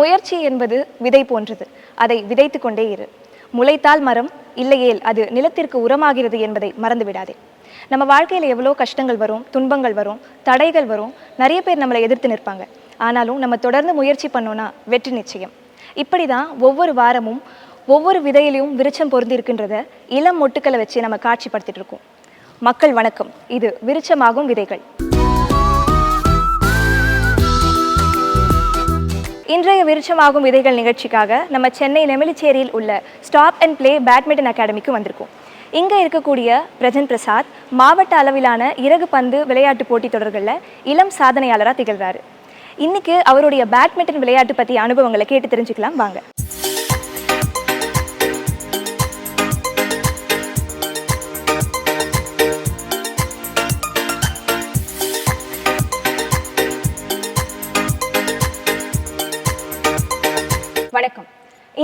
முயற்சி என்பது விதை போன்றது. அதை விதைத்து கொண்டே இரு. முளைத்தால் மரம் இல்லையேல் அது நிலத்திற்கு உரமாகிறது என்பதை மறந்து விடாதே நம்ம வாழ்க்கையில் எவ்வளோ கஷ்டங்கள் வரும் துன்பங்கள் வரும் தடைகள் வரும் நிறைய பேர் நம்மளை எதிர்த்து நிற்பாங்க. ஆனாலும் நம்ம தொடர்ந்து முயற்சி பண்ணோன்னா வெற்றி நிச்சயம். இப்படி தான் ஒவ்வொரு வாரமும் ஒவ்வொரு விதையிலையும் விருச்சம் பொருந்தி இருக்கின்றத இளம் மொட்டுக்களை வச்சு நம்ம காட்சிப்படுத்திட்டு இருக்கோம். மக்கள் வணக்கம். இது விருச்சமாகும் விதைகள். இன்றைய விருட்சமாகும் விதைகள் நிகழ்ச்சிக்காக நம்ம சென்னை நெமிலிச்சேரியில் உள்ள ஸ்டாப் அண்ட் ப்ளே பேட்மிண்டன் அகாடமிக்கு வந்திருக்கோம். இங்கே இருக்கக்கூடிய பிரஜன் பிரசாத் மாவட்ட அளவிலான இறகு பந்து விளையாட்டு போட்டித் தொடர்களில் இளம் சாதனையாளராக திகழ்கிறாரு இன்னைக்கு அவருடைய பேட்மிண்டன் விளையாட்டு பற்றிய அனுபவங்களை கேட்டு தெரிஞ்சுக்கலாம். வாங்க.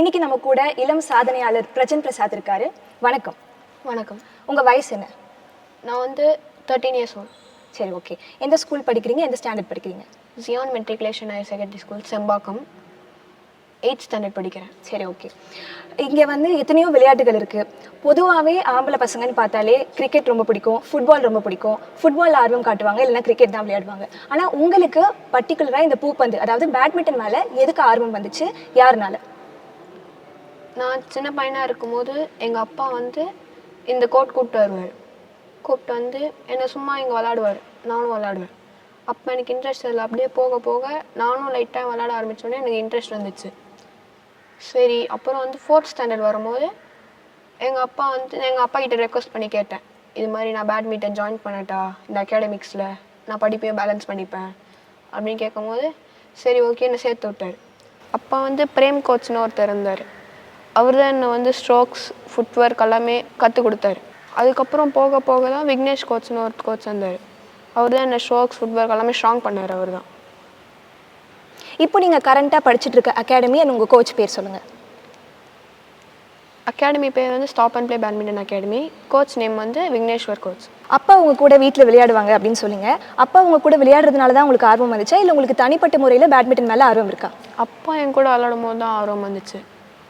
இன்னைக்கு நம்ம கூட இளம் சாதனையாளர் பிரஜன் பிரசாத் இருக்காரு. வணக்கம். வணக்கம். உங்கள் வயசு என்ன? நான் வந்து தேர்ட்டீன் இயர்ஸ் ஓல்ட் சரி ஓகே எந்த ஸ்கூல் படிக்கிறீங்க? எந்த ஸ்டாண்டர்ட் படிக்கிறீங்க? Ziyan matriculation higher secondary school Sembakkam eight standard படிக்கிறேன். சரி ஓகே இங்கே வந்து எத்தனையோ விளையாட்டுகள் இருக்குது பொதுவாகவே ஆம்பளை பசங்கன்னு பார்த்தாலே கிரிக்கெட் ரொம்ப பிடிக்கும் ஃபுட்பால் ரொம்ப பிடிக்கும். ஃபுட்பால் ஆர்வம் காட்டுவாங்க இல்லைன்னா கிரிக்கெட் தான் விளையாடுவாங்க. ஆனால் உங்களுக்கு பர்டிகுலராக இந்த பூப்பந்து அதாவது பேட்மிண்டன் மேலே எதுக்கு ஆர்வம் வந்துச்சு? யாருனால? நான் சின்ன பையனாக இருக்கும்போது எங்கள் அப்பா வந்து இந்த கோட் கூப்பிட்டு வருவார். கூப்பிட்டு வந்து என்னை சும்மா இங்கே விளாடுவார் நானும் விளாடுவேன் அப்போ எனக்கு இன்ட்ரெஸ்ட் இல்லை. அப்படியே போக போக நானும் லைட்டாக விளாட ஆரம்பித்தோடனே எனக்கு இன்ட்ரெஸ்ட் வந்துச்சு. சரி அப்புறம் வந்து ஃபோர்த் ஸ்டாண்டர்ட் வரும்போது எங்கள் அப்பா வந்து எங்கள் அப்பா கிட்ட ரெக்வஸ்ட் பண்ணி கேட்டேன். இது மாதிரி நான் பேட்மிண்டன் ஜாயின் பண்ணட்டா? இந்த அகாடமிக்ஸில் நான் படிப்பையும் பேலன்ஸ் பண்ணிப்பேன். அப்படின்னு கேட்கும்போது சரி ஓகே என்னை சேர்த்து விட்டார். அப்பா வந்து பிரேம் கோச்னு ஒருத்தர் இருந்தார். அவர் தான் என்னை வந்து ஸ்ட்ரோக்ஸ் ஃபுட்ஒர்க் எல்லாமே கற்றுக் கொடுத்தாரு. அதுக்கப்புறம் போக போக தான் விக்னேஷ் கோச்னு ஒரு கோச் வந்தார். அவர் தான் என்னை ஸ்ட்ரோக்ஸ் ஃபுட்ஒர்க் எல்லாமே ஸ்ட்ராங் பண்ணார் அவர் தான். இப்போ நீங்கள் கரண்ட்டாக படிச்சுட்டு இருக்க அகாடமி அண்ட் உங்கள் கோச் பேர் சொல்லுங்கள் அகாடமி பேர் வந்து stop and play badminton academy coach name வந்து விக்னேஸ்வர் கோச் அப்பா உங்க கூட வீட்டில் விளையாடுவாங்க அப்படின்னு சொன்னீங்க அப்பா உங்க கூட விளையாடுறதுனால தான் உங்களுக்கு ஆர்வம் வந்துச்சா? இல்லை உங்களுக்கு தனிப்பட்ட முறையில் பேட்மிண்டன் மேலே ஆர்வம் இருக்கா? அப்பா என் கூட விளாடும் போது தான் ஆர்வம் வந்துச்சு.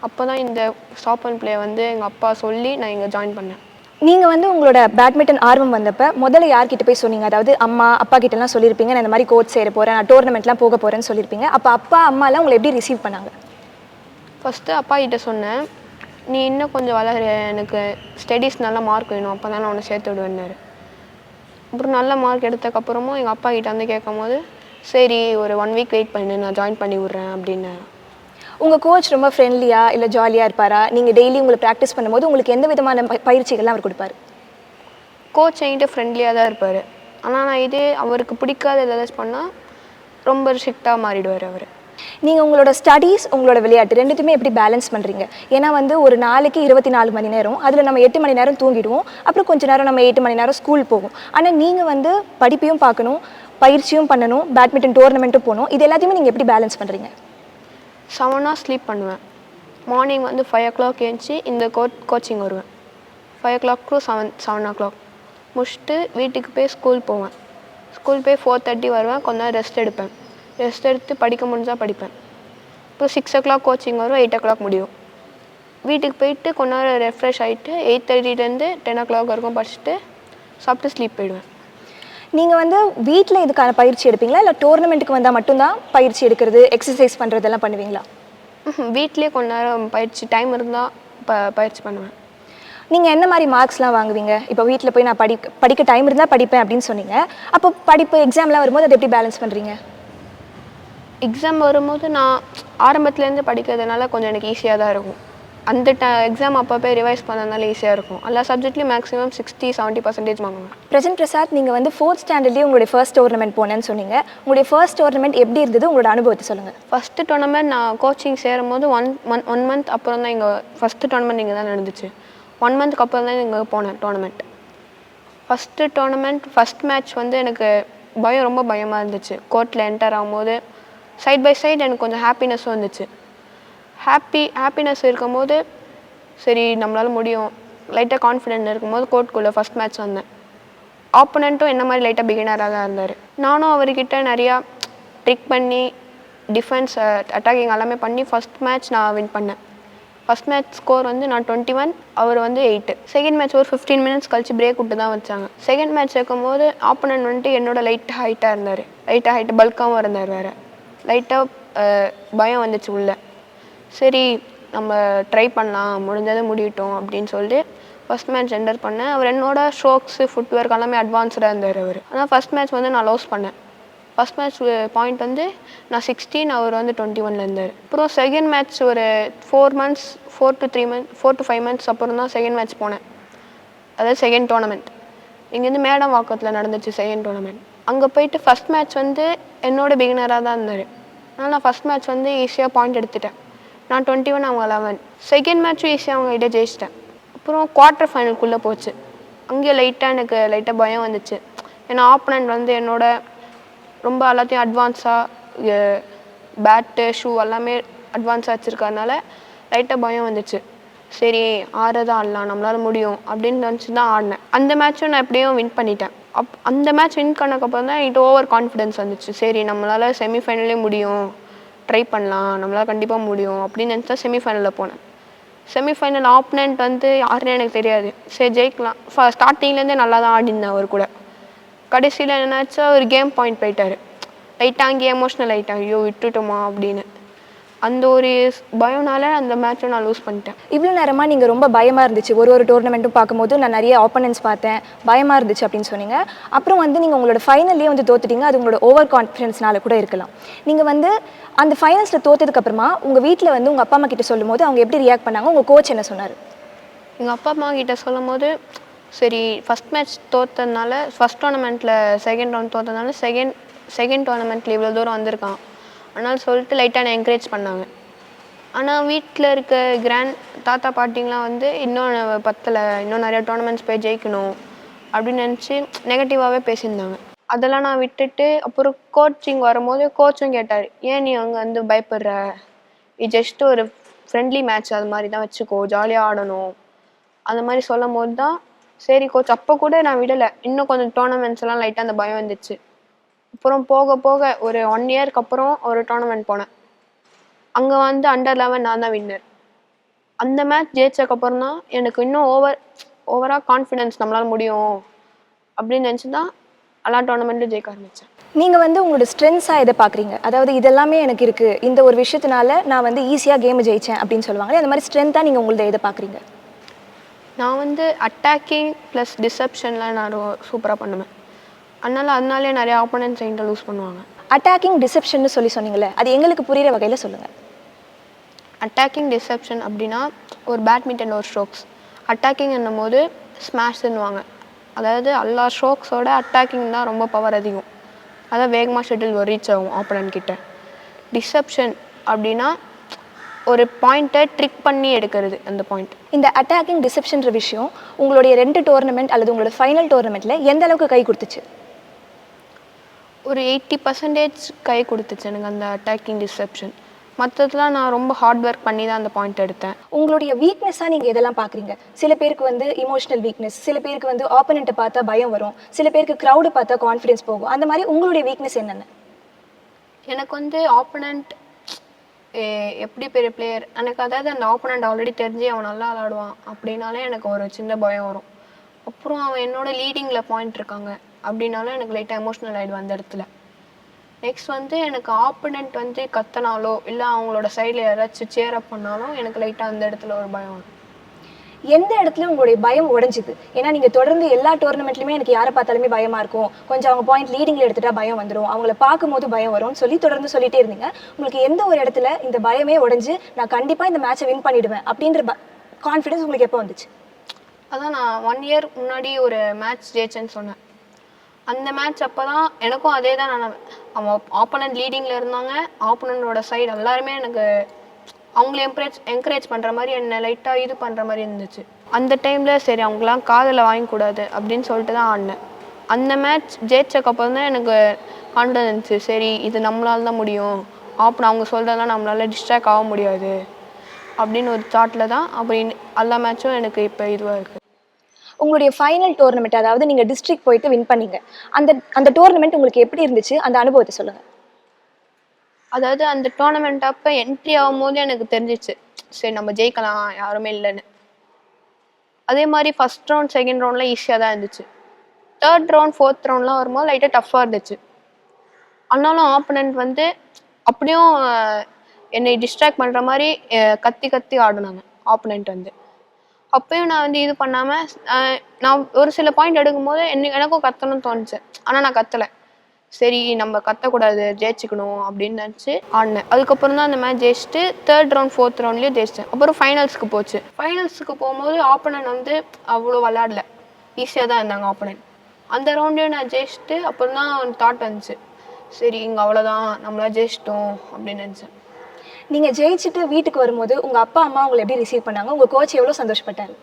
அப்போ தான் இந்த ஸ்டாப் அண்ட் ப்ளே வந்து எங்கள் அப்பா சொல்லி நான் இங்கே ஜாயின் பண்ணேன். நீங்கள் வந்து உங்களோட பேட்மிண்டன் ஆர்வம் வந்தப்ப முதல்ல யார்கிட்ட போய் சொன்னீங்க? அதாவது அம்மா அப்பா கிட்டலாம் சொல்லியிருப்பீங்க நான் இந்த மாதிரி கோச் சேர போகிறேன் நான் டோர்னமெண்ட்லாம் போக போகிறேன்னு சொல்லியிருப்பீங்க அப்போ அப்பா அம்மாலாம் உங்களை எப்படி ரிசீவ் பண்ணாங்க? ஃபஸ்ட்டு அப்பா கிட்ட சொன்னேன் நீ இன்னும் கொஞ்சம் வளர எனக்கு ஸ்டடீஸ் நல்ல மார்க் வேணும். அப்போ தான் நான் உன்னை சேர்த்து விடுவேன்னாரு. அப்புறம் நல்ல மார்க் எடுத்ததுக்கப்புறமும் எங்கள் அப்பா கிட்ட வந்து கேட்கும் போது சரி ஒரு ஒன் வீக் வெயிட் பண்ணு நான் ஜாயின் பண்ணி விட்றேன் அப்படின்னு உங்கள் கோச் ரொம்ப ஃப்ரெண்ட்லியாக இல்லை ஜாலியாக இருப்பாரா? நீங்கள் டெய்லி உங்களை ப்ராக்டிஸ் பண்ணும்போது உங்களுக்கு எந்த விதமான பயிற்சிகள்லாம் அவர் கொடுப்பாரு? கோச் என்கிட்ட ஃப்ரெண்ட்லியாக தான் இருப்பார். ஆனால் நான் இதே அவருக்கு பிடிக்காத ஏதாச்சும் பண்ணால் ரொம்ப ஸ்ட்ரிக்டாக மாறிடுவார் அவர். நீங்கள் உங்களோட ஸ்டடீஸ் உங்களோட விளையாட்டு ரெண்டுத்தையுமே எப்படி பேலன்ஸ் பண்ணுறீங்க ஏன்னா வந்து ஒரு நாளைக்கு இருபத்தி நாலு மணி நேரம் அதில் நம்ம எட்டு மணி நேரம் தூங்கிடுவோம் அப்புறம் கொஞ்ச நேரம் நம்ம எட்டு மணி நேரம் ஸ்கூல் போகும். ஆனால் நீங்கள் வந்து படிப்பையும் பார்க்கணும் பயிற்சியும் பண்ணணும் பேட்மிண்டன் டோர்னமெண்ட்டும் போகணும் இது எல்லாத்தையுமே நீங்கள் எப்படி பேலன்ஸ் பண்ணுறீங்க செவன் ஹவர்ஸ் ஸ்லீப் பண்ணுவேன். மார்னிங் வந்து ஃபைவ் ஓ கிளாக் எழுந்துச்சி இந்த கோச் கோச்சிங் வருவேன். Five o'clock to seven seven o'clock முடிச்சுட்டு வீட்டுக்கு போய் ஸ்கூல் போவேன். ஸ்கூல் போய் ஃபோர் தேர்ட்டி வருவேன். கொஞ்ச நேரம் ரெஸ்ட் எடுப்பேன். ரெஸ்ட் எடுத்து படிக்க முடிஞ்சால் படிப்பேன். இப்போ சிக்ஸ் ஓ கிளாக் கோச்சிங் வரும். எயிட் ஓ கிளாக் முடியும். வீட்டுக்கு போயிட்டு கொஞ்ச நேரம் ரெஃப்ரெஷ் ஆகிட்டு எயிட் தேர்ட்டிலேருந்து டென் ஓ கிளாக் வரைக்கும் படிச்சுட்டு சாப்பிட்டு ஸ்லீப் போயிடுவேன். நீங்கள் வந்து வீட்டில் இதுக்கான பயிற்சி எடுப்பீங்களா? இல்லை டோர்னமெண்ட்டுக்கு வந்தால் மட்டும்தான் பயிற்சி எடுக்கிறது எக்ஸசைஸ் பண்ணுறதெல்லாம் பண்ணுவீங்களா. வீட்லயே கொஞ்ச நேரம் பயிற்சி டைம் இருந்தால் ப பயிற்சி பண்ணுவேன். நீங்கள் என்ன மாதிரி மார்க்ஸ்லாம் வாங்குவீங்க? இப்போ வீட்டில் போய் நான் படி படிக்க டைம் இருந்தால் படிப்பேன் அப்படின்னு சொன்னீங்க. அப்போ படிப்பு எக்ஸாம்லாம் வரும்போது அதை எப்படி பேலன்ஸ் பண்ணுறீங்க எக்ஸாம் வரும்போது நான் ஆரம்பத்துலேருந்து படிக்கிறதுனால கொஞ்சம் எனக்கு ஈஸியாக தான் இருக்கும். அந்த ட எக்ஸாம் அப்போ போய் ரிவைஸ் பண்ணதுனால ஈஸியாக இருக்கும். எல்லா சப்ஜெக்ட்லையும் மேக்ஸிமம் சிக்ஸ்டி செவன்ட்டி பர்சன்டேஜ் வாங்குவேன் பிரசன்ட் பிரசாத் நீங்கள் வந்து ஃபோர்த் ஸ்டாண்டர்ட்லேயே உங்களுடைய ஃபர்ஸ்ட் டோர்னமெண்ட் போனேன்னு சொன்னீங்க. உங்களுடைய ஃபர்ஸ்ட் டோர்னமெண்ட் எப்படி இருந்தது? உங்களோட அனுபவத்தை சொல்லுங்கள் ஃபஸ்ட்டு டோர்னமெண்ட் நான் கோச்சிங் சேரும் போது ஒன் மந்த் ஒன் மந்த் அப்புறம் தான் இங்கே ஃபஸ்ட்டு டோர்னமெண்ட் இங்கே தான் நடந்துச்சு. ஒன் மந்த்க்கு அப்புறம் தான் இங்கே போனேன் tournament first tournament first match வந்து எனக்கு பயம் ரொம்ப பயமாக இருந்துச்சு. கோர்ட்டில் என்டர் ஆகும்போது சைட் பை சைடு எனக்கு கொஞ்சம் ஹாப்பினஸும் வந்துச்சு ஹாப்பி ஹாப்பினஸ் இருக்கும்போது சரி நம்மளால் முடியும். லைட்டாக கான்ஃபிடென்ட் இருக்கும்போது கோர்ட்குள்ளே ஃபஸ்ட் மேட்ச் வந்தேன். ஆப்போனண்ட்டும் என்ன மாதிரி லைட்டாக பிகினராக தான் இருந்தார். நானும் அவர்கிட்ட நிறையா ட்ரிக் பண்ணி டிஃபென்ஸ் அட்டாக்கிங் எல்லாமே பண்ணி ஃபஸ்ட் மேட்ச் நான் வின் பண்ணேன். ஃபஸ்ட் மேட்ச் ஸ்கோர் வந்து நான் டுவெண்ட்டி ஒன் அவர் வந்து எயிட்டு செகண்ட் மேட்ச் ஒரு ஃபிஃப்டீன் மினிட்ஸ் கழிச்சு பிரேக் விட்டு தான் வச்சாங்க. செகண்ட் மேட்ச் வைக்கும்போது ஆப்போனன்ட் வந்துட்டு என்னோட லைட்டாக ஹைட்டாக இருந்தார். லைட்டாக ஹைட்டு பல்காகவும் இருந்தார் வேறு. லைட்டாக பயம் வந்துச்சு உள்ளே. சரி நம்ம ட்ரை பண்ணலாம் முடிஞ்சதை முடியட்டும் அப்படின்னு சொல்லிட்டு ஃபஸ்ட் மேட்ச் என்டர் பண்ணேன். அவர் என்னோட ஸ்ட்ரோக்ஸு ஃபுட்வேர்க் எல்லாமே அட்வான்ஸ்டாக இருந்தார் அவர். ஆனால் ஃபஸ்ட் மேட்ச் வந்து நான் லோஸ் பண்ணேன். ஃபஸ்ட் மேட்ச் பாயிண்ட் வந்து நான் சிக்ஸ்டீன் அவர் வந்து டுவெண்ட்டி ஒனில் இருந்தார். அப்புறம் செகண்ட் மேட்ச் ஒரு four months four to three month four to five months அப்புறம் தான் செகண்ட் மேட்ச் போனேன். அதாவது செகண்ட் டோர்னமெண்ட் இங்கேருந்து மேடம் வாக்கத்தில் நடந்துச்சு செகண்ட் டோர்னமெண்ட் அங்கே போயிட்டு ஃபஸ்ட் மேட்ச் வந்து என்னோட பிகினராக தான் இருந்தார். அதனால் நான் ஃபஸ்ட் மேட்ச் வந்து ஈஸியாக பாயிண்ட் எடுத்துட்டேன். நான் டுவெண்ட்டி ஒன் அவங்க லெவன் செகண்ட் மேட்ச்சும் ஈஸியாக அவங்ககிட்ட ஜெயிச்சிட்டேன். அப்புறம் குவார்ட்டர் ஃபைனலுக்குள்ளே போச்சு. அங்கேயே லைட்டாக எனக்கு லைட்டாக பயம் வந்துச்சு. ஏன்னா ஆப்பனண்ட் வந்து என்னோட ரொம்ப எல்லாத்தையும் அட்வான்ஸாக பேட்டு ஷூ எல்லாமே அட்வான்ஸாக வச்சுருக்கறனால லைட்டாக பயம் வந்துச்சு. சரி ஆறதை ஆடலாம் நம்மளால் முடியும் அப்படின்னு நினச்சி தான் ஆடினேன். அந்த மேட்ச்சும் நான் எப்படியும் வின் பண்ணிட்டேன். அப் அந்த மேட்ச் வின் பண்ணக்கப்புறம் தான் என்கிட்ட ஓவர் கான்ஃபிடென்ஸ் வந்துச்சு. சரி நம்மளால் செமிஃபைனலே முடியும். ட்ரை பண்ணலாம் நம்மளால் கண்டிப்பாக முடியும் அப்படின்னு நினச்சா தான் செமிஃபைனலில் போனேன். செமிஃபைனல் ஆப்பனண்ட் வந்து யாருன்னு எனக்கு தெரியாது. சரி ஜெயிக்கலாம். ஸ்டார்டிங்லேருந்தே நல்லா தான் ஆடினேன் அவர் கூட. கடைசியில் என்னாச்சா அவர் கேம் பாயிண்ட் போயிட்டார். லைட்டாக அங்கேயே எமோஷ்னல் ஆகிட்டேன் ஐயோ விட்டுட்டோமா? அப்படின்னு. அந்த ஒரு பயம்னால அந்த மேட்சை நான் லூஸ் பண்ணிட்டேன். இவ்வளோ நேரமாக நீங்கள் ரொம்ப பயமாக இருந்துச்சு. ஒரு ஒரு டோர்னமெண்ட்டும் பார்க்கும்போது நான் நிறைய ஆப்போனன்ட்ஸ் பார்த்தேன். பயமாக இருந்துச்சு அப்படின்னு சொன்னீங்க. அப்புறம் வந்து நீங்கள் உங்களோட ஃபைனல்லே வந்து தோத்துட்டீங்க. அது உங்களோட ஓவர் கான்ஃபிடன்ஸ்னால கூட இருக்கலாம். நீங்கள் வந்து அந்த ஃபைனல்ஸில் தோத்ததுக்கப்புறமா உங்கள் வீட்டில் வந்து உங்கள் அப்பா அம்மா கிட்ட சொல்லும்போது அவங்க எப்படி ரியாக்ட் பண்ணாங்க? உங்கள் கோச் என்ன சொன்னார்? எங்கள் அப்பா அம்மா கிட்ட சொல்லும் போது சரி ஃபஸ்ட் மேட்ச் தோத்ததுனால ஃபஸ்ட் டோர்னமெண்ட்டில் செகண்ட் ரவுண்ட் தோத்ததுனால செகண்ட் செகண்ட் டோர்னமெண்ட்டில் இவ்வளோ தூரம் வந்திருக்கான். அதனால் சொல்லிட்டு லைட்டாக என்னை என்கரேஜ் பண்ணாங்க. ஆனால் வீட்டில் இருக்க கிராண்ட் தாத்தா பாட்டிங்கெலாம் வந்து இன்னும் பத்தலை இன்னும் நிறையா டோர்னமெண்ட்ஸ் போய் ஜெயிக்கணும் அப்படின்னு நினச்சி நெகட்டிவாகவே பேசியிருந்தாங்க. அதெல்லாம் நான் விட்டுட்டு அப்புறம் கோச்சிங் வரும்போது கோச்சும் கேட்டார் ஏன் நீ அங்கே வந்து பயப்படுற? இது ஜஸ்ட் ஒரு ஃப்ரெண்ட்லி மேட்ச் அது மாதிரி தான் வச்சுக்கோ ஜாலியாக ஆடணும். அந்த மாதிரி சொல்லும் போது தான் சரி கோச் அப்போ கூட நான் விடலை. இன்னும் கொஞ்சம் டோர்னமெண்ட்ஸ் எல்லாம் லைட்டாக அந்த பயம் வந்துச்சு. அப்புறம் போக போக ஒரு ஒன் இயர்க்கு அப்புறம் ஒரு டோர்னமெண்ட் போனேன். அங்கே வந்து அண்டர் லெவன் நான் தான் வின்னர் அந்த மேட்ச் ஜெயிச்சதுக்கப்புறம் தான் எனக்கு இன்னும் ஓவர் ஓவராக கான்ஃபிடென்ஸ் நம்மளால முடியும் அப்படின்னு நினச்சி தான் எல்லா டோர்னமெண்ட்லையும் ஜெயிக்க ஆரம்பித்தேன் நீங்கள் வந்து உங்களோட ஸ்ட்ரென்த்ஸாக எதை பார்க்குறீங்க அதாவது இதெல்லாமே எனக்கு இருக்குது இந்த ஒரு விஷயத்தினால நான் வந்து ஈஸியாக கேம் ஜெயிச்சேன் அப்படின்னு சொல்லுவாங்களே அந்த மாதிரி ஸ்ட்ரென்த்தாக நீங்கள் உங்களோட எதை பார்க்குறீங்க நான் வந்து அட்டாக்கிங் ப்ளஸ் டிசப்ஷன்லாம் நான் சூப்பராக பண்ணுவேன். அதனால அதனாலே நிறைய ஆப்போனன்ட்ஸ் என்கிட்ட லூஸ் பண்ணுவாங்க. அட்டாக்கிங் டிசெப்ஷன்னு சொல்லி சொன்னீங்களே அது எங்களுக்கு புரியிற வகையில் சொல்லுங்கள் அட்டாக்கிங் டிசப்ஷன் அப்படின்னா ஒரு பேட்மிண்டன் ஒரு ஸ்ட்ரோக்ஸ் அட்டாக்கிங் போது ஸ்மாஷ்ன்னுவாங்க அதாவது எல்லா ஸ்ட்ரோக்ஸோட அட்டாக்கிங் தான் ரொம்ப பவர் அதிகம். அதான் வேகமாக ஷட்டில் ரீச் ஆகும் ஆப்போனன்ட் கிட்ட. டிசப்ஷன் அப்படின்னா ஒரு பாயிண்ட்டை ட்ரிக் பண்ணி எடுக்கிறது அந்த பாயிண்ட் இந்த அட்டாக்கிங் டிசெப்ஷன்ற விஷயம் உங்களுடைய ரெண்டு டோர்னமெண்ட் அல்லது உங்களோட ஃபைனல் டோர்னமெண்ட்டில் எந்த அளவுக்கு கை கொடுத்துச்சு? ஒரு எயிட்டி பர்சன்டேஜ் கை கொடுத்துச்சு எனக்கு அந்த அட்டாக்கிங் டிசப்ஷன் மற்றதுலாம் நான் ரொம்ப ஹார்ட் ஒர்க் பண்ணி தான் அந்த பாயிண்ட் எடுத்தேன். உங்களுடைய வீக்னஸாக நீங்கள் எதெல்லாம் பார்க்குறீங்க சில பேருக்கு வந்து இமோஷனல் வீக்னஸ் சில பேருக்கு வந்து ஆப்போனண்ட்டை பார்த்தா பயம் வரும் சில பேருக்கு க்ரௌடு பார்த்தா கான்ஃபிடன்ஸ் போகும். அந்த மாதிரி உங்களுடைய வீக்னஸ் என்னென்ன? எனக்கு வந்து ஆப்போனண்ட் எப்படி பெரிய பிளேயர் எனக்கு அதாவது அந்த ஆப்போனண்ட் ஆல்ரெடி தெரிஞ்சு அவன் நல்லா விளாடுவான் அப்படின்னாலே எனக்கு ஒரு சின்ன பயம் வரும். அப்புறம் அவன் என்னோட லீடிங்கில் பாயிண்ட் இருக்காங்க. அப்படின்னாலும் எனக்கு லைட்டாக எமோஷ்னல் ஆகிடுவேன் அந்த இடத்துல. நெக்ஸ்ட் வந்து எனக்கு ஆப்போனண்ட் வந்து கத்தனாலோ இல்லை அவங்களோட சைடில் யாராச்சும் சேர் அப் பண்ணாலும் எனக்கு லைட்டாக அந்த இடத்துல ஒரு பயம் வரும். எந்த இடத்துல உங்களுடைய பயம் உடைஞ்சுது? ஏன்னா நீங்கள் தொடர்ந்து எல்லா டோர்னமெண்ட்லையுமே எனக்கு யாரை பார்த்தாலுமே பயமாக இருக்கும். கொஞ்சம் அவங்க பாயிண்ட் லீடிங்கில் எடுத்துட்டா பயம் வந்துடும் அவங்கள பார்க்கும்போது பயம் வரும்னு சொல்லி தொடர்ந்து சொல்லிட்டே இருந்தீங்க. உங்களுக்கு எந்த ஒரு இடத்துல இந்த பயமே உடைஞ்சு நான் கண்டிப்பாக இந்த மேட்சை வின் பண்ணிடுவேன் அப்படின்ற கான்ஃபிடன்ஸ் உங்களுக்கு எப்போ வந்துச்சு? அதான் நான் ஒன் இயர் முன்னாடி ஒரு மேட்ச் ஜெயிச்சேன்னு சொன்னேன். அந்த மேட்ச் அப்போ தான் எனக்கும் அதே தான் நான் அவன் ஆப்போனன்ட் லீடிங்கில் இருந்தாங்க. ஆப்போனண்டோட சைடு எல்லாருமே எனக்கு அவங்கள என்கரேஜ் என்கரேஜ் பண்ணுற மாதிரி என்னை லைட்டாக இது பண்ணுற மாதிரி இருந்துச்சு. அந்த டைமில் சரி அவங்களாம் காதில் வாங்கக்கூடாது அப்படின்னு சொல்லிட்டு தான் ஆடினேன். அந்த மேட்ச் ஜெயிச்சக்கப்புறம் தான் எனக்கு கான்ஃபிடன்ஸ் இருந்துச்சு. சரி இது நம்மளால தான் முடியும். ஆப்பன் அவங்க சொல்கிறதெல்லாம் நம்மளால் டிஸ்ட்ராக்ட் ஆக முடியாது. அப்படின்னு ஒரு தாட்டில் தான் அப்படி எல்லா மேட்சும் எனக்கு இப்போ இதுவாக இருக்குது உங்களுடைய ஃபைனல் டோர்னமெண்ட் அதாவது நீங்கள் டிஸ்ட்ரிக்ட் போயிட்டு வின் பண்ணீங்க. அந்த அந்த டோர்னமெண்ட் உங்களுக்கு எப்படி இருந்துச்சு? அந்த அனுபவத்தை சொல்லுங்கள் அதாவது அந்த டோர்னமெண்ட் அப்போ என்ட்ரி ஆகும்போது எனக்கு தெரிஞ்சிச்சு. சரி நம்ம ஜெயிக்கலாம் யாருமே இல்லைன்னு. அதே மாதிரி ஃபர்ஸ்ட் ரவுண்ட் செகண்ட் ரவுண்ட்லாம் ஈஸியாக தான் இருந்துச்சு. தேர்ட் ரவுண்ட் ஃபோர்த் ரவுண்ட்லாம் வரும்போது லைட்டாக டஃப்பாக இருந்துச்சு. ஆனாலும் ஆப்பனண்ட் வந்து அப்படியும் என்னை டிஸ்ட்ராக்ட் பண்ணுற மாதிரி கத்தி கத்தி ஆடினாங்க ஆப்பனண்ட் வந்து. அப்பயும் நான் வந்து இது பண்ணாமல் நான் ஒரு சில பாயிண்ட் எடுக்கும்போது என்ன எனக்கும் கத்தணும்னு தோணுச்சு. ஆனால் நான் கத்தலை. சரி நம்ம கத்தக்கூடாது ஜெயிச்சுக்கணும் அப்படின்னு நினச்சி ஆடினேன். அதுக்கப்புறம் தான் அந்த மேட்ச் ஜெயிச்சுட்டு தேர்ட் ரவுண்ட் ஃபோர்த் ரவுண்ட்லேயும் ஜெயிச்சிட்டேன். அப்புறம் ஃபைனல்ஸ்க்கு போச்சு. ஃபைனல்ஸுக்கு போகும்போது ஆப்பனன் வந்து அவ்வளோ விளாடல ஈஸியாக தான் இருந்தாங்க ஆப்பனன் அந்த ரவுண்டையும் நான் ஜெயிச்சுட்டு அப்புறம் தான் தாட் வந்துச்சு. சரி இங்கே அவ்வளோதான் நம்மளா ஜெயிச்சிட்டோம் அப்படின்னு நினச்சேன். நீங்க ஜெயிச்சுட்டு வீட்டுக்கு வரும்போது உங்க அப்பா அம்மா உங்களை எப்படி ரிசீவ் பண்ணாங்க? உங்க கோச் எவ்வளவு சந்தோஷப்பட்டாரு?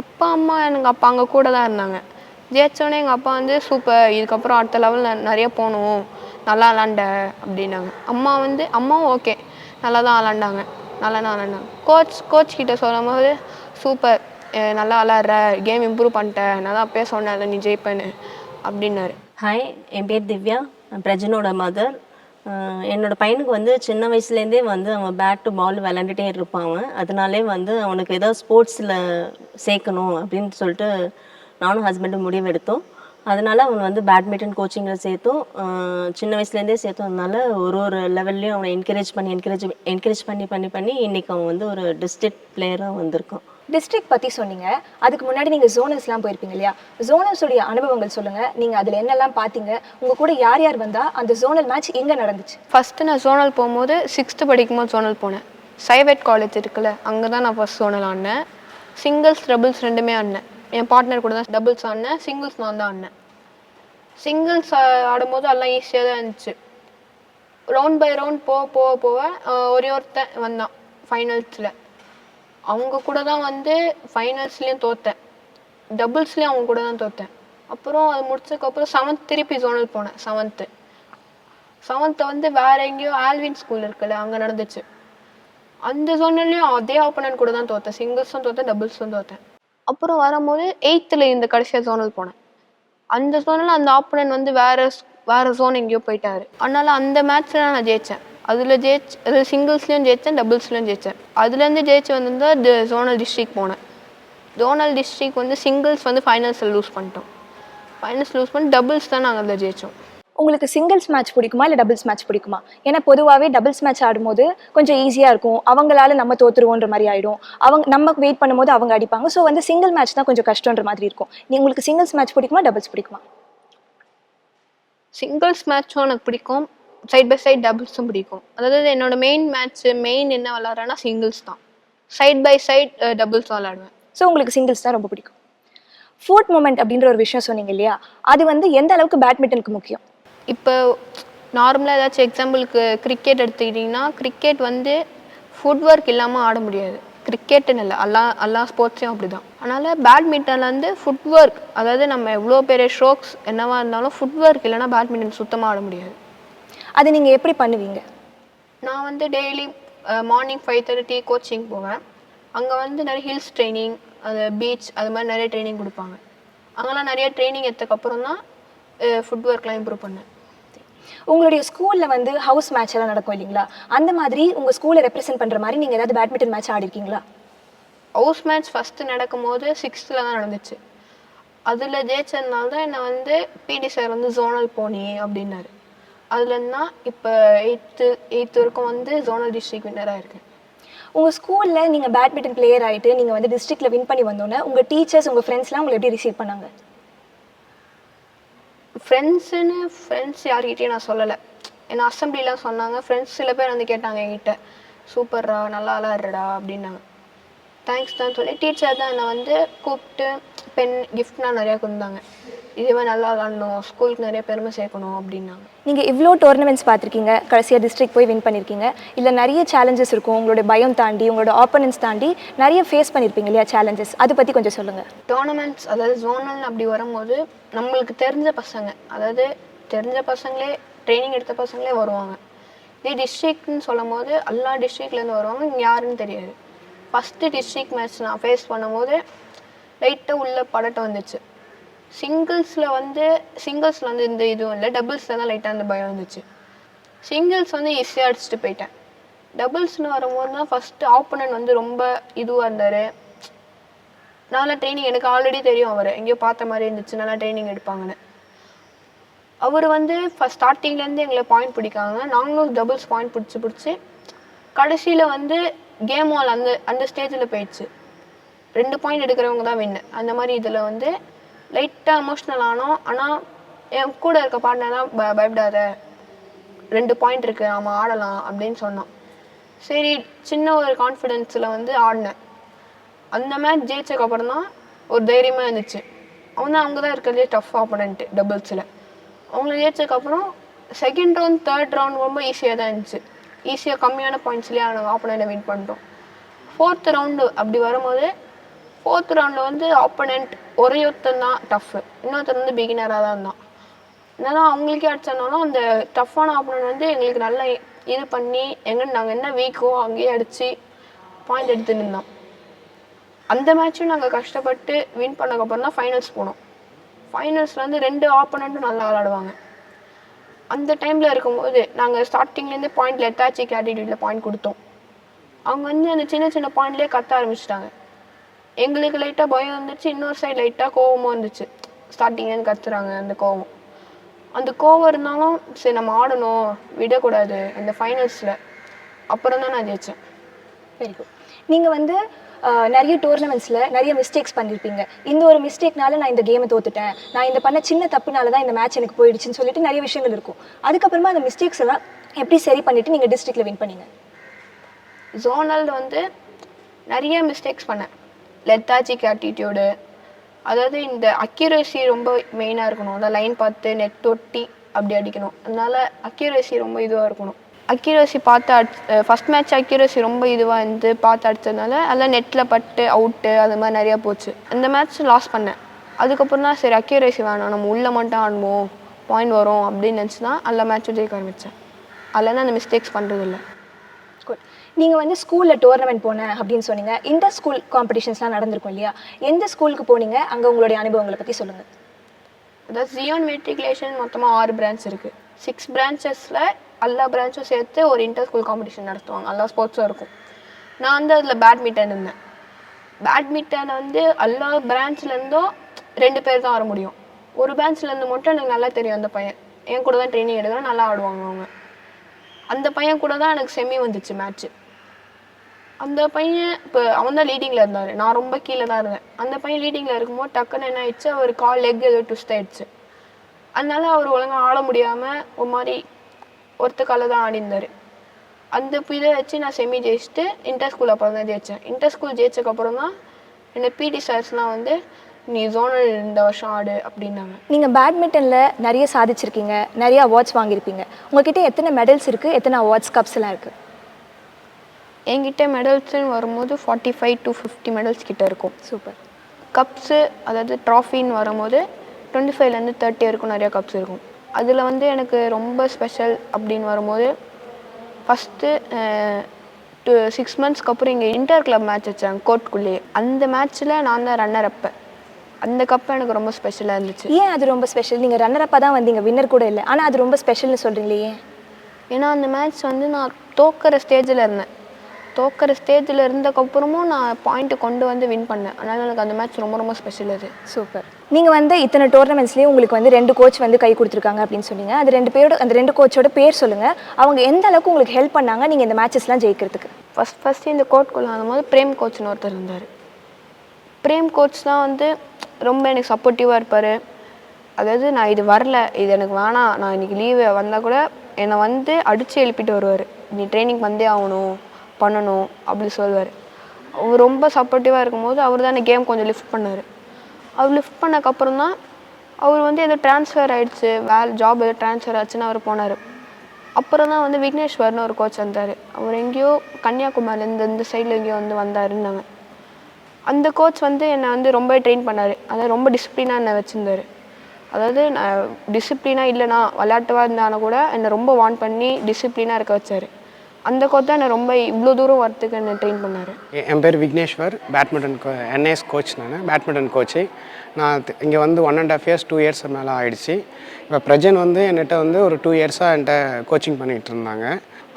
அப்பா அம்மா எனக்கு அப்பா அங்கே கூட தான் இருந்தாங்க. ஜெயிச்சோடனே எங்கள் அப்பா வந்து சூப்பர் இதுக்கப்புறம் அடுத்த லெவல் நிறைய போகணும். நல்லா விளாண்ட அப்படின்னாங்க. அம்மா வந்து அம்மாவும் ஓகே நல்லா தான் விளாண்டாங்க. நல்லா தான் விளாண்டாங்க. கோச் கோச் கிட்ட சொல்லும் போது சூப்பர் நல்லா விளாட்ற கேம் இம்ப்ரூவ் பண்ணிட்ட. நான் தான் அப்பயே சொன்னேன் நீ ஜெயிப்பேன்னு. அப்படின்னாரு. ஹாய் என் பேர் திவ்யா. நான் பிரஜனோட மதர் என்னோட பையனுக்கு வந்து சின்ன வயசுலேருந்தே வந்து அவன் பேட் டு பால் விளாண்டுட்டே இருப்பான் அவன் அதனாலே வந்து அவனுக்கு ஏதாவது ஸ்போர்ட்ஸில் சேர்க்கணும் அப்படின்னு சொல்லிட்டு நானும் ஹஸ்பண்டும் முடிவு எடுத்தோம். அதனால அவன் வந்து பேட்மிண்டன் கோச்சிங்கில் சேர்த்தும். சின்ன வயசுலேருந்தே சேர்த்ததுனால ஒரு ஒரு லெவல்லையும் அவனை என்கரேஜ் பண்ணி என்கரேஜ் என்கரேஜ் பண்ணி பண்ணி பண்ணி இன்றைக்கி அவன் வந்து ஒரு டிஸ்ட்ரிக்ட் பிளேயராக வந்திருக்கான். டிஸ்ட்ரிக்ட் பற்றி சொன்னீங்க. அதுக்கு முன்னாடி நீங்கள் ஜோனல்ஸ்லாம் போயிருப்பீங்க இல்லையா? ஜோனல்ஸுடைய அனுபவங்கள் சொல்லுங்கள் நீங்கள் அதில் என்னெல்லாம் பார்த்தீங்க உங்கள் கூட யார் யார் வந்தால் அந்த ஜோனல் மேட்ச் எங்கே நடந்துச்சு? ஃபஸ்ட்டு நான் ஜோனல் போகும்போது சிக்ஸ்த்து படிக்கும்போது ஜோனல் போனேன். சைவேட் காலேஜ் இருக்குல்ல அங்கே தான் நான் ஃபஸ்ட் ஜோனல் ஆடினேன் சிங்கிள்ஸ் டபுள்ஸ் ரெண்டுமே ஆடினேன் என் பார்ட்னர் கூட தான் டபுள்ஸ் ஆடினேன் சிங்கிள்ஸ் நான் தான் ஆடினேன் சிங்கிள்ஸ் ஆடும்போது எல்லாம் ஈஸியாக தான் இருந்துச்சு. ரவுண்ட் பை ரவுண்ட் போக போக போக ஒரே ஒருத்தன் வந்தான் ஃபைனல்ஸில் அவங்க கூட தான் வந்து ஃபைனல்ஸ்லேயும் தோத்தேன். டபுள்ஸ்லேயும் அவங்க கூட தான் தோத்தேன். அப்புறம் அது முடிச்சதுக்கப்புறம் செவன்த் திருப்பி ஜோனல் போனேன் செவன்த்து செவன்த்து வந்து வேற எங்கேயோ ஆல்வின் ஸ்கூல் இருக்குல்ல அங்கே நடந்துச்சு. அந்த ஜோனல்லையும் அதே ஆப்பனன் கூட தான் தோத்தேன். சிங்கிள்ஸும் தோத்தேன் டபுள்ஸும் தோத்தேன். அப்புறம் வரும்போது எயித்தில் இந்த கடைசியாக ஜோனல் போனேன். அந்த ஜோனில் அந்த ஆப்பனன்ட் வந்து வேற வேறு வேற ஜோன் எங்கேயோ போயிட்டாரு. அதனால அந்த மேட்ச்சில் நான் ஜெயித்தேன் அதில் ஜெயிச்சு அதில் சிங்கிள்ஸ்லேயும் ஜெயித்தேன் டபுள்ஸ்லேயும் ஜெயித்தேன் அதுலேருந்து ஜெயிச்சு வந்திருந்தா ஜோனல் டிஸ்ட்ரிக் போனேன். ஜோனல் டிஸ்ட்ரிக் வந்து சிங்கிள்ஸ் வந்து ஃபைனல்ஸில் லூஸ் பண்ணிட்டோம். ஃபைனல்ஸ் லூஸ் பண்ணி டபுள்ஸ் தான் நாங்கள் அதில் ஜெயித்தோம் உங்களுக்கு சிங்கிள்ஸ் மேட்ச் பிடிக்குமா இல்லை டபுள்ஸ் மேட்ச் பிடிக்குமா? ஏன்னா பொதுவாகவே டபுள்ஸ் மேட்ச் ஆடும்போது கொஞ்சம் ஈஸியாக இருக்கும். அவங்களால நம்ம தோத்துருவோன்ற மாதிரி ஆயிடும். அவங்க நம்ம வெயிட் பண்ணும்போது அவங்க அடிப்பாங்க. ஸோ வந்து சிங்கிள் மேட்ச் தான் கொஞ்சம் கஷ்டன்ற மாதிரி இருக்கும். நீ உங்களுக்கு சிங்கிள்ஸ் மேட்ச் பிடிக்குமா டபுள்ஸ் பிடிக்குமா? சிங்கிள்ஸ் மேட்சும் எனக்கு பிடிக்கும். சைட் பை சைட் டபுள்ஸும் பிடிக்கும். அதாவது என்னோட மெயின் மேட்ச் மெயின் என்ன விளாட்றேன்னா சிங்கிள்ஸ் தான். சைட் பை சைட் டபுள்ஸ் விளாடுவேன் ஸோ உங்களுக்கு சிங்கிள்ஸ் தான் ரொம்ப பிடிக்கும். ஃபுட் மூமெண்ட் அப்படின்ற ஒரு விஷயம் சொன்னீங்க இல்லையா? அது வந்து எந்த அளவுக்கு பேட்மிண்டனுக்கு முக்கியம்? இப்போ நார்மலாக ஏதாச்சும் எக்ஸாம்பிளுக்கு கிரிக்கெட் எடுத்துக்கிட்டிங்கன்னா கிரிக்கெட் வந்து ஃபுட் ஒர்க் இல்லாமல் ஆட முடியாது. கிரிக்கெட்டுன்னு இல்லை. எல்லா எல்லா ஸ்போர்ட்ஸையும் அப்படி தான் அதனால் பேட்மிண்டனில் வந்து ஃபுட் ஒர்க் அதாவது நம்ம எவ்வளோ பெரிய ஸ்ட்ரோக்ஸ் என்னவா இருந்தாலும் ஃபுட் ஒர்க் இல்லைன்னா பேட்மிண்டன் சுத்தமாக ஆட முடியாது. அது நீங்கள் எப்படி பண்ணுவீங்க? நான் வந்து daily morning five thirty coaching போவேன். அங்கே வந்து நிறைய ஹில்ஸ் ட்ரைனிங் அது பீச் அது மாதிரி நிறைய ட்ரைனிங் கொடுப்பாங்க. அங்கெல்லாம் நிறைய ட்ரைனிங் எடுத்ததுக்கப்புறம் தான் ஃபுட் ஒர்க்லாம் இம்ப்ரூவ் பண்ணேன். உங்களுடைய ஸ்கூலில் வந்து ஹவுஸ் மேட்ச் எல்லாம் நடக்கும் இல்லைங்களா? அந்த மாதிரி உங்கள் ஸ்கூலை ரெப்ரசென்ட் பண்ணுற மாதிரி நீங்கள் ஏதாவது பேட்மிண்டன் மேட்ச் ஆடிருக்கீங்களா ஹவுஸ் மேட்ச் ஃபஸ்ட்டு நடக்கும்போது சிக்ஸ்த்தில் தான் நடந்துச்சு. அதில் ஜெயிச்சதுனால தான் என்னை வந்து பிடி சார் வந்து ஜோனல் போனி அப்படின்னாரு. அதுலேருந்து தான் இப்போ எயித்து எயித்து வரைக்கும் வந்து ஜோனல் டிஸ்ட்ரிக்ட் வின்னராக இருக்கேன். உங்கள் ஸ்கூலில் நீங்கள் பேட்மிண்டன் பிளேயர் ஆகிட்டு நீங்கள் வந்து டிஸ்ட்ரிக்டில் வின் பண்ணி வந்தோன்னே உங்கள் டீச்சர்ஸ் உங்கள் ஃப்ரெண்ட்ஸ்லாம் உங்களை எப்படி ரிசீவ் பண்ணாங்க? ஃப்ரெண்ட்ஸுன்னு ஃப்ரெண்ட்ஸ் யார்கிட்டயும் நான் சொல்லலை. ஏன்னா அசம்பிளிலாம் சொன்னாங்க. ஃப்ரெண்ட்ஸ் சில பேர் வந்து கேட்டாங்க என்கிட்ட சூப்பர்ரா நல்லா விளாட்றடா அப்படின்னாங்க. தேங்க்ஸ் தான் சொல்லி டீச்சர் தான் என்னை வந்து கூப்பிட்டு பென் கிஃப்ட்லாம் நிறையா கொடுத்தாங்க. இதுவே நல்லா விளாடணும் ஸ்கூலுக்கு நிறைய பெருமை சேர்க்கணும் அப்படின்னாங்க. நீங்கள் இவ்வளோ டோர்னமெண்ட்ஸ் பார்த்துருக்கீங்க. கடைசியாக டிஸ்ட்ரிக்ட் போய் வின் பண்ணியிருக்கீங்க இல்லை நிறைய சேலஞ்சஸ் இருக்கும். உங்களோட பயம் தாண்டி உங்களோட ஆப்போனன்ஸ் தாண்டி நிறைய ஃபேஸ் பண்ணியிருப்பீங்க இல்லையா சேலஞ்சஸ் அதை பற்றி கொஞ்சம் சொல்லுங்கள் டோர்னமெண்ட்ஸ் அதாவது ஜோனல் அப்படி வரும்போது நம்மளுக்கு தெரிஞ்ச பசங்க அதாவது தெரிஞ்ச பசங்களே ட்ரைனிங் எடுத்த பசங்களே வருவாங்க. இதே டிஸ்ட்ரிக்ட்னு சொல்லும் போது எல்லா டிஸ்ட்ரிக்ட்லேருந்து வருவாங்க இங்கே யாருன்னு தெரியாது. ஃபஸ்ட்டு டிஸ்ட்ரிக்ட் மேட்ச் நான் ஃபேஸ் பண்ணும்போது லைட்டாக உள்ள படட்டம் வந்துச்சு. சிங்கிள்ஸில் வந்து சிங்கிள்ஸில் வந்து இந்த இதுவும் இல்லை. டபுள்ஸில் தான் லைட்டாக அந்த பயம் வந்துச்சு. சிங்கிள்ஸ் வந்து ஈஸியாக அடிச்சுட்டு போயிட்டேன். டபுள்ஸ்னு வரும்போது தான் ஃபஸ்ட்டு ஆப்போனன்ட் வந்து ரொம்ப இதுவாக இருந்தார். நல்லா ட்ரைனிங் எனக்கு ஆல்ரெடி தெரியும் அவர். எங்கேயோ பார்த்த மாதிரி இருந்துச்சு. நல்லா ட்ரைனிங் எடுப்பாங்கன்னு. அவர் வந்து ஃபஸ்ட் ஸ்டார்டிங்லேருந்து எங்களை பாயிண்ட் பிடிக்காங்க நாங்களும் டபுள்ஸ் பாயிண்ட் பிடிச்சி பிடிச்சி கடைசியில் வந்து கேம் ஆல் அந்த அந்த ஸ்டேஜில் போயிடுச்சு. ரெண்டு பாயிண்ட் எடுக்கிறவங்க தான் வின்னு அந்த மாதிரி இதில் வந்து லைட்டாக எமோஷ்னல் ஆனோம். ஆனால் என் கூட இருக்க பார்ட்னர்லாம் ப பயப்படாத. ரெண்டு பாயிண்ட் இருக்குது நம்ம ஆடலாம் அப்படின்னு சொன்னோம் சரி சின்ன ஒரு கான்ஃபிடென்ஸில் வந்து ஆடினேன். அந்த மேட்ச் ஜெயிச்சதுக்கப்புறம் தான் ஒரு தைரியமாக இருந்துச்சு. அவங்க அவங்க தான் இருக்கிறதே டஃப் ஆப்போனண்ட்டு டபுள்ஸில் அவங்கள ஜெயிச்சதுக்கப்புறம் செகண்ட் ரவுண்ட் தேர்ட் ரவுண்ட் ரொம்ப ஈஸியாக தான் இருந்துச்சு. ஈஸியாக கம்மியான பாயிண்ட்ஸ்லேயே நாங்கள் ஆப்போனண்ட்டை வின் பண்ணிட்டோம். ஃபோர்த் ரவுண்டு அப்படி வரும்போது ஃபோர்த் ரவுண்டில் வந்து ஆப்போனண்ட் ஒரே ஒருத்தன் தான் டஃப்பு இன்னொருத்தர் வந்து பிகினராக தான் இருந்தான். என்னதான் அவங்களுக்கே அடிச்சனாலும் அந்த டஃப்பான ஆப்போனண்ட் வந்து எங்களுக்கு நல்லா இது பண்ணி எங்கே நாங்கள் என்ன வீக்கோ அங்கேயே அடித்து பாயிண்ட் எடுத்து நின்றோம் அந்த மேட்சும் நாங்கள் கஷ்டப்பட்டு வின் பண்ணக்கப்புறம் தான் ஃபைனல்ஸ் போனோம். ஃபைனல்ஸில் வந்து ரெண்டு ஆப்போனண்ட்டும் நல்லா விளாடுவாங்க அந்த டைமில் இருக்கும்போது நாங்கள் ஸ்டார்டிங்லேருந்து பாயிண்ட் லெத்தாச்சி கேட்டிடியூட்டில் பாயிண்ட் கொடுத்தோம். அவங்க வந்து அந்த சின்ன சின்ன பாயிண்ட்லேயே கத்த ஆரம்பிச்சிட்டாங்க. எங்களுக்கு லைட்டாக பயம் வந்துச்சு இன்னொரு சைடு லைட்டாக கோவமும் இருந்துச்சு ஸ்டார்டிங்லேருந்து கத்துறாங்க அந்த கோவம். அந்த கோவம் இருந்தாலும் சரி நம்ம ஆடணும் விடக்கூடாது அந்த ஃபைனல்ஸில் அப்புறம் தான் நான் ஜெயித்தேன் வெரி குட் நீங்கள் வந்து நிறைய டோர்னமெண்ட்ஸில் நிறைய மிஸ்டேக்ஸ் பண்ணியிருப்பீங்க இந்த ஒரு மிஸ்டேக்னால நான் இந்த கேமை தோத்துட்டேன். நான் இந்த பண்ண சின்ன தப்புனால தான் இந்த மேட்ச் எனக்கு போயிடுச்சுன்னு சொல்லிட்டு நிறைய விஷயங்கள் இருக்கும். அதுக்கப்புறமா அந்த மிஸ்டேக்ஸ் எல்லாம் எப்படி சரி பண்ணிட்டு நீங்கள் டிஸ்ட்ரிக்ட்ல வின் பண்ணீங்க? ஜோனல் வந்து நிறைய மிஸ்டேக்ஸ் பண்ணேன். லெத்தாஜிக் ஆட்டிடியூடு அதாவது இந்த அக்யூரேசி ரொம்ப மெயினாக இருக்கணும். அந்த லைன் பார்த்து நெட் ஒட்டி அப்படி அடிக்கணும். அதனால அக்யூரேசி ரொம்ப இதுவாக இருக்கணும். அக்யூரேசி பார்த்து அடி ஃபஸ்ட் மேட்ச் அக்யூரேசி ரொம்ப இதுவாக இருந்து பார்த்து அடித்ததுனால அதெல்லாம் நெட்டில் பட்டு அவுட்டு அது மாதிரி நிறையா போச்சு. அந்த மேட்ச் லாஸ் பண்ணேன். அதுக்கப்புறம் தான் சரி அக்யூரேசி வேணாம். நம்ம உள்ளே மட்டும் ஆடுவோம். பாயிண்ட் வரும் அப்படின்னு நினச்சி தான் அந்த மேட்ச்சும் ஜெயிக்க ஆரம்பித்தேன் அதில் அந்த மிஸ்டேக்ஸ் பண்ணுறதில்ல குட் நீங்கள் வந்து ஸ்கூலில் டோர்னமெண்ட் போனேன் அப்படின்னு சொன்னீங்க. இந்த ஸ்கூல் காம்படிஷன்ஸ்லாம் நடந்திருக்கும் இல்லையா? எந்த ஸ்கூலுக்கு போனீங்க? அங்கே உங்களுடைய அனுபவங்களை பற்றி சொல்லுங்கள் அதாவது ஜியோன் மெட்ரிகுலேஷன் மொத்தமாக ஆறு பிரான்ச் இருக்குது சிக்ஸ் பிரான்ச்சஸில் எல்லா பிரான்ச்சும் சேர்த்து ஒரு இன்டர் ஸ்கூல் காம்படிஷன் நடத்துவாங்க. எல்லா ஸ்போர்ட்ஸும் இருக்கும். நான் வந்து அதில் பேட்மிண்டன் இருந்தேன். பேட்மிண்டன் வந்து எல்லா பிரான்ச்லேருந்தும் ரெண்டு பேர் தான் வர முடியும். ஒரு பிரான்ச்லேருந்து மட்டும் எனக்கு நல்லா தெரியும் அந்த பையன். என் கூட தான் ட்ரைனிங் எடுக்கிறேன் நல்லா ஆடுவாங்க அவங்க. அந்த பையன் கூட தான் எனக்கு செமி வந்துச்சு மேட்ச்சு அந்த பையன் இப்போ அவன் தான் லீடிங்கில் இருந்தார். நான் ரொம்ப கீழே தான் இருந்தேன். அந்த பையன் லீடிங்கில் இருக்கும்போது டக்குன்னு என்ன ஆயிடுச்சு? அவர் கால் லெக் ஏதோ ட்விஸ்ட் ஆயிடுச்சு. அதனால அவர் ஒழுங்காக ஆட முடியாமல் ஒரு மாதிரி ஒருத்த கால தான் ஆடிந்தார் அந்த இதை வச்சு நான் செமி ஜெயிச்சுட்டு இன்டர் ஸ்கூல் அப்புறம் தான் ஜெயித்தேன் இன்டர் ஸ்கூல் ஜெயிச்சக்கப்புறம் தான் என்னை பிடி சார்ஸ்லாம் வந்து நீ ஜோனல் இந்த வருஷம் ஆடு அப்படின்னாங்க. நீங்கள் பேட்மிண்டனில் நிறைய சாதிச்சிருக்கீங்க நிறைய அவார்ட்ஸ் வாங்கியிருப்பீங்க. உங்ககிட்ட எத்தனை மெடல்ஸ் இருக்குது எத்தனை அவார்ட்ஸ் கப்ஸ்லாம் இருக்குது என்கிட்ட மெடல்ஸ்னு வரும்போது forty five to fifty medals கிட்ட இருக்கும். சூப்பர். கப்ஸு அதாவது ட்ராஃபின்னு வரும்போது டுவெண்ட்டி ஃபைவ்லேருந்து தேர்ட்டி வரைக்கும் நிறையா கப்ஸ் இருக்கும். அதில் வந்து எனக்கு ரொம்ப ஸ்பெஷல் அப்படின்னு வரும்போது ஃபஸ்ட்டு டூ சிக்ஸ் மந்த்ஸ்க்கு அப்புறம் இங்கே இன்டர் கிளப் மேட்ச் வச்சாங்க கோர்ட்குள்ளேயே அந்த மேட்ச்சில் நான் தான் ரன்னர் அப்போ அந்த கப் எனக்கு ரொம்ப ஸ்பெஷலாக இருந்துச்சு. ஏன் அது ரொம்ப ஸ்பெஷல் நீங்கள் ரன்னரப்பாக தான் வந்தீங்க வின்னர் கூட இல்லை. ஆனால் அது ரொம்ப ஸ்பெஷல்னு சொல்கிறீங்களே ஏன்? ஏன்னா அந்த மேட்ச் வந்து நான் தோக்கிற ஸ்டேஜில் இருந்தேன். தோக்கிற ஸ்டேஜில் இருந்தக்கப்புறமும் நான் பாயிண்ட்டு கொண்டு வந்து வின் பண்ணேன். அதனால் எனக்கு அந்த மேட்ச் ரொம்ப ரொம்ப ஸ்பெஷல் அது. சூப்பர் நீங்கள் வந்து இத்தனை டோர்னமெண்ட்ஸ்லேயும் உங்களுக்கு வந்து ரெண்டு கோச் வந்து கை கொடுத்துருக்காங்க அப்படின்னு சொன்னீங்க. அது ரெண்டு பேரோட அந்த ரெண்டு கோச்சோட பேர் சொல்லுங்கள் அவங்க எந்த அளவுக்கு உங்களுக்கு ஹெல்ப் பண்ணாங்க நீங்கள் இந்த மேட்சஸ்லாம் ஜெயிக்கிறதுக்கு? ஃபஸ்ட் ஃபஸ்ட்டு இந்த கோர்ட்குள்ளே ஆடும்போது பிரேம் கோச்னு ஒருத்தர் இருந்தார். பிரேம் கோச் தான் வந்து ரொம்ப எனக்கு சப்போர்ட்டிவாக இருப்பார். அதாவது நான் இது வரல இது எனக்கு வேணாம் நான் இன்றைக்கி லீவு வந்தால் கூட என்னை வந்து அடித்து எழுப்பிட்டு வருவார். நீ ட்ரைனிங் வந்தே ஆகணும் பண்ணணும் அப்படி சொல்லுவார் அவர் ரொம்ப சப்போர்ட்டிவாக இருக்கும்போது அவர் தான் கேம் கொஞ்சம் லிஃப்ட் பண்ணார். அவர் லிஃப்ட் பண்ணக்கப்புறம் தான் அவர் வந்து ஏதோ ட்ரான்ஸ்ஃபர் ஆகிடுச்சு வேலை ஜாப் ஏதோ ட்ரான்ஸ்ஃபர் ஆச்சுன்னு அவர் போனார். அப்புறம் தான் வந்து விக்னேஸ்வர்னு ஒரு கோச் வந்தார். அவர் எங்கேயோ கன்னியாகுமரிலேருந்து இந்த இந்த சைடில் எங்கேயோ வந்து வந்தாருன்னாங்க. அந்த கோச் வந்து என்னை வந்து ரொம்ப ட்ரெயின் பண்ணார். அதாவது ரொம்ப டிசிப்ளினாக என்னை வச்சுருந்தாரு. அதாவது நான் டிசிப்ளினாக இல்லைனா விளையாட்டுவாக இருந்தாலும் கூட என்னை ரொம்ப வார்ன் பண்ணி டிசிப்ளினாக இருக்க வச்சார். அந்த கோச் தான் என்னை ரொம்ப இவ்வளோ தூரம் வரத்துக்கு என்னை ட்ரெயின் பண்ணார். என் பேர் விக்னேஸ்வர். பேட்மிண்டன் கோ என்எஸ் கோச் நான். பேட்மிண்டன் கோச்சு நான் இங்கே வந்து one and half years two years மேலே ஆயிடுச்சு. இப்போ பிரஜன் வந்து என்கிட்ட வந்து ஒரு டூ இயர்ஸாக என்கிட்ட கோச்சிங் பண்ணிகிட்டு இருந்தாங்க.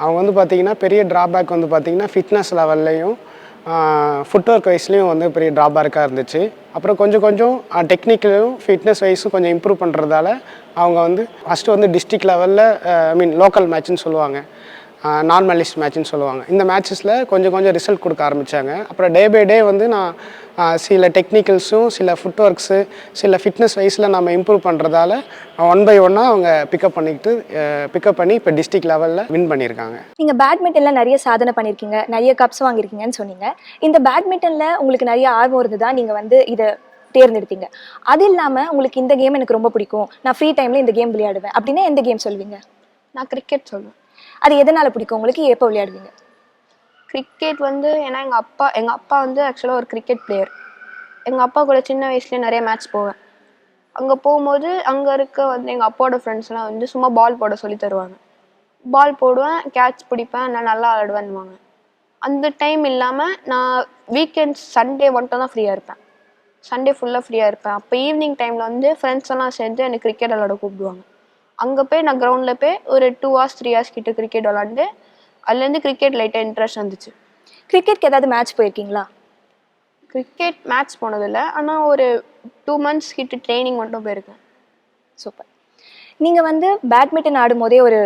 அவங்க வந்து பார்த்திங்கன்னா பெரிய ட்ராபேக் வந்து பார்த்திங்கன்னா ஃபிட்னஸ் லெவல்லையும் ஃபுட் ஒர்க் வைஸ்லேயும் வந்து பெரிய ட்ராபேக்காக இருந்துச்சு. அப்புறம் கொஞ்சம் கொஞ்சம் டெக்னிக்கலும் ஃபிட்னஸ் வைஸும் கொஞ்சம் இம்ப்ரூவ் பண்ணுறதால அவங்க வந்து ஃபஸ்ட்டு வந்து டிஸ்ட்ரிக்ட் லெவலில் ஐ மீன் லோக்கல் மேட்ச்னு சொல்லுவாங்க. நார்மலிஸ்ட் மேட்ச்னு சொல்லுவாங்க. இந்த மேட்சஸில் கொஞ்சம் கொஞ்சம் ரிசல்ட் கொடுக்க ஆரம்பித்தாங்க அப்புறம் டே பை டே வந்து நான் சில டெக்னிக்கல்ஸும் சில ஃபுட் ஒர்க்ஸு சில ஃபிட்னஸ் வைஸில் நம்ம இம்ப்ரூவ் பண்ணுறதால ஒன் பை ஒன்னாக அவங்க பிக்கப் பண்ணிக்கிட்டு பிக்கப் பண்ணி இப்போ டிஸ்ட்ரிக்ட் லெவலில் வின் பண்ணியிருக்காங்க. நீங்க பேட்மிண்டன்ல நிறைய சாதனை பண்ணியிருக்கீங்க நிறைய கப்ஸ் வாங்கியிருக்கீங்கன்னு சொன்னீங்க. இந்த பேட்மிண்டன்ல உங்களுக்கு நிறைய ஆர்வம் இருந்ததா? நீங்க வந்து இதை தேர்ந்தெடுத்தீங்க. அது இல்லாம உங்களுக்கு இந்த கேம் எனக்கு ரொம்ப பிடிக்கும். நான் ஃப்ரீ டைம்ல இந்த கேம் விளையாடுவேன் அப்படின்னா எந்த கேம் சொல்வீங்க? நான் கிரிக்கெட் சொல்லுவேன் அது எதனால் பிடிக்கும் உங்களுக்கு? எப்போ விளையாடுவீங்க? கிரிக்கெட் வந்து ஏன்னா எங்கள் அப்பா எங்கள் அப்பா வந்து ஆக்சுவலாக ஒரு கிரிக்கெட் பிளேயர் எங்கள் அப்பா கூட சின்ன வயசுலேயே நிறைய மேட்ச் போவேன். அங்கே போகும்போது அங்கே இருக்க வந்து எங்கள் அப்பாவோட ஃப்ரெண்ட்ஸ்லாம் வந்து சும்மா பால் போட சொல்லி தருவாங்க. பால் போடுவேன் கேட்ச் பிடிப்பேன் நான் நல்லா ஆடுவேன்னுவாங்க அந்த டைம் இல்லாமல் நான் வீக்கெண்ட்ஸ் சண்டே மட்டும் தான் ஃப்ரீயாக இருப்பேன். சண்டே ஃபுல்லாக ஃப்ரீயாக இருப்பேன். அப்போ ஈவினிங் டைமில் வந்து ஃப்ரெண்ட்ஸ் எல்லாம் சேர்ந்து எனக்கு கிரிக்கெட் விளாட கூப்பிடுவாங்க. அங்கே போய் நான் கிரவுண்டில் போய் ஒரு டூ ஹவர்ஸ் த்ரீ ஹவர்ஸ் கிட்ட கிரிக்கெட் விளாண்டு அதுலேருந்து கிரிக்கெட் லைட்டாக இன்ட்ரெஸ்ட் வந்துச்சு. கிரிக்கெட்க்கு ஏதாவது மேட்ச் போயிருக்கீங்களா? கிரிக்கெட் மேட்ச் போனதில்லை. ஆனால் ஒரு டூ மந்த்ஸ் கிட்ட ட்ரைனிங் மட்டும் போயிருக்கேன். சூப்பர் நீங்க வந்து பேட்மிண்டன் ஆடும்போதே ஒரு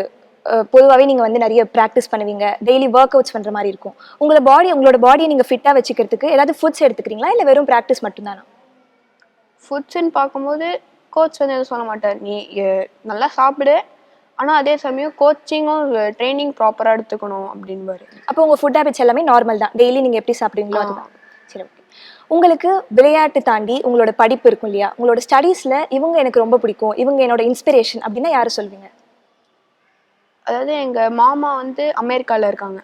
பொதுவாகவே நீங்கள் வந்து நிறைய ப்ராக்டிஸ் பண்ணுவீங்க. டெய்லி ஒர்க் அவுட்ஸ் பண்ணுற மாதிரி இருக்கும். உங்களோட பாடி உங்களோட பாடியை நீங்கள் ஃபிட்டாக வச்சுக்கிறதுக்கு ஏதாவது ஃபுட்ஸ் எடுத்துக்கிறீங்களா? இல்லை வெறும் ப்ராக்டிஸ் மட்டும்தானா? ஃபுட்ஸ்ன்னு பார்க்கும்போது கோச் வந்து எதுவும் சொல்ல மாட்டார். நீ நல்லா சாப்பிடு. ஆனால் அதே சமயம் கோச்சிங்கும் ட்ரைனிங் ப்ராப்பராக எடுத்துக்கணும் அப்படின்பாரு. அப்போ உங்கள் ஃபுட் ஹேபிட்ஸ் எல்லாமே நார்மல் தான். டெய்லி நீங்கள் எப்படி சாப்பிடுவீங்களோ அதுதான். சரி ஓகே உங்களுக்கு விளையாட்டு தாண்டி உங்களோட படிப்பு இருக்கும் இல்லையா? உங்களோட ஸ்டடீஸில் இவங்க எனக்கு ரொம்ப பிடிக்கும். இவங்க என்னோட இன்ஸ்பிரேஷன் அப்படின்னா யாரை சொல்வீங்க? அதாவது எங்கள் மாமா வந்து அமெரிக்காவில் இருக்காங்க.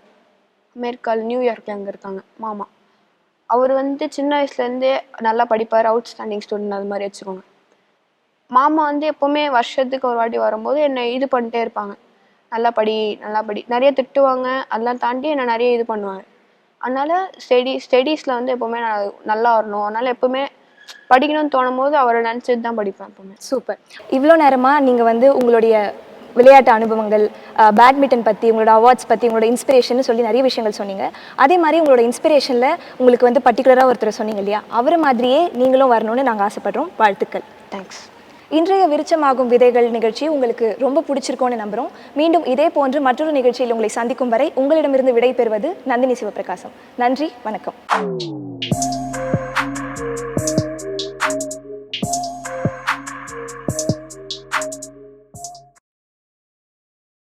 அமெரிக்காவில் நியூயார்க்கில் அங்கே இருக்காங்க மாமா. அவர் வந்து சின்ன வயசுலேருந்தே நல்லா படிப்பார். அவுட் ஸ்டாண்டிங் ஸ்டூடெண்ட் அது மாதிரி வச்சுக்கோங்க. மாமா வந்து எப்போவுமே வருஷத்துக்கு ஒரு வாட்டி வரும்போது என்னை இது பண்ணிட்டே இருப்பாங்க. நல்லா படி நல்லா படி. நிறைய திட்டுவாங்க. அதெல்லாம் தாண்டி என்னை நிறைய இது பண்ணுவாங்க. அதனால ஸ்டடி ஸ்டடீஸில் வந்து எப்போவுமே நான் நல்லா வரணும். அதனால எப்போவுமே படிக்கணும்னு தோணும் போது அவரை நினச்சிட்டு தான் படிப்பேன் எப்போவுமே. சூப்பர் இவ்வளோ நேரமாக நீங்கள் வந்து உங்களுடைய விளையாட்டு அனுபவங்கள் பேட்மிண்டன் பற்றி உங்களோட அவார்ட்ஸ் பற்றி உங்களோட இன்ஸ்பிரேஷன் சொல்லி நிறைய விஷயங்கள் சொன்னீங்க. அதே மாதிரி உங்களோட இன்ஸ்பிரேஷனில் உங்களுக்கு வந்து பர்டிகுலராக ஒருத்தர் சொன்னீங்க இல்லையா? அவர் மாதிரியே நீங்களும் வரணும்னு நாங்கள் ஆசைப்படுறோம். வாழ்த்துக்கள். தேங்க்ஸ் இன்றைய விருச்சமாகும் விதைகள் நிகழ்ச்சி உங்களுக்கு ரொம்ப பிடிச்சிருக்கோன்னு நம்புகிறோம் மீண்டும் இதே போன்று மற்றொரு நிகழ்ச்சியில் உங்களை சந்திக்கும் வரை உங்களிடமிருந்து விடை பெறுவது நந்தினி சிவபிரகாசம். நன்றி வணக்கம்.